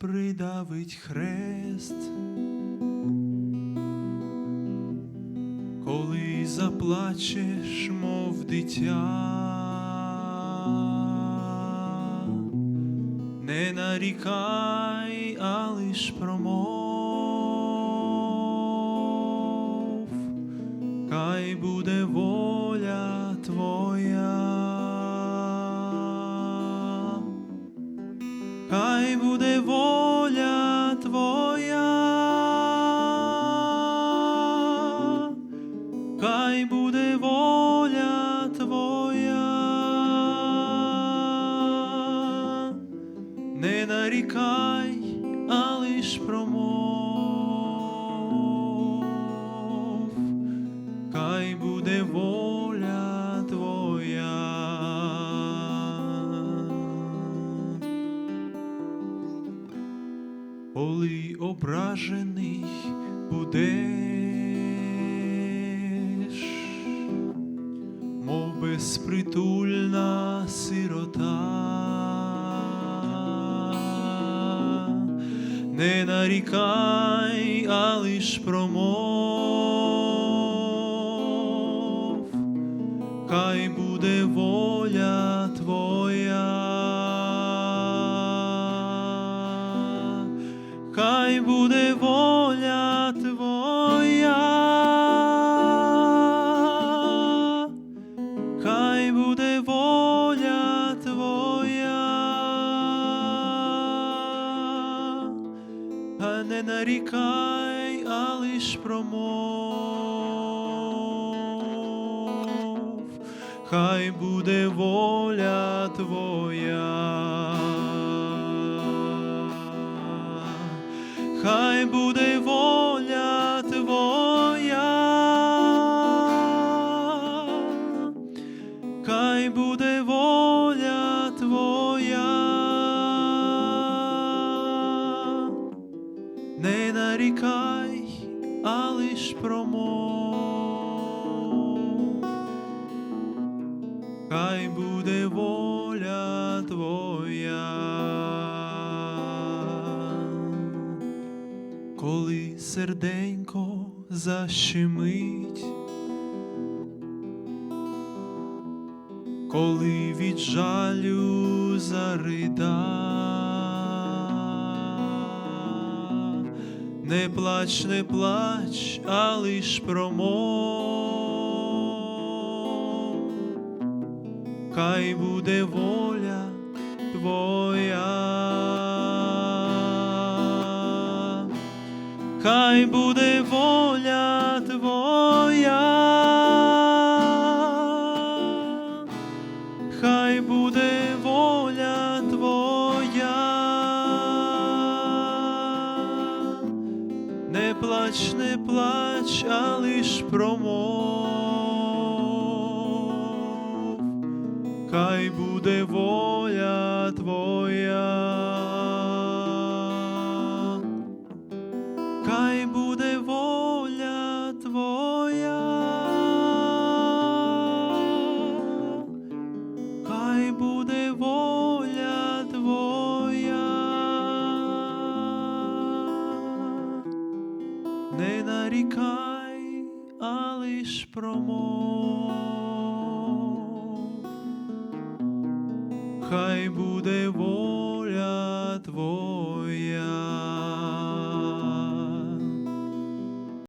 придавить хрест, коли заплачеш, мов дитя, не нарікай, а лиш промов, хай буде воля твоя. Хай буде воля воля твоя, не нарікай, а лиш промов, хай буде воля твоя. коли ображений будеш, безпритульна сирота, не нарікай, а лиш промов, хай буде воля твоя. Хай буде а не нарікай, а лиш промов, хай буде воля твоя. Хай буде нарікай, а лиш промов, хай буде воля твоя. Коли серденько защемить, коли від жалю зарида, не плач, не плач, а лиш промов, хай буде воля твоя. Хай буде воля твоя, плач, не плач, а лиш промов, хай буде не нарікай, а лиш промов, хай буде воля твоя.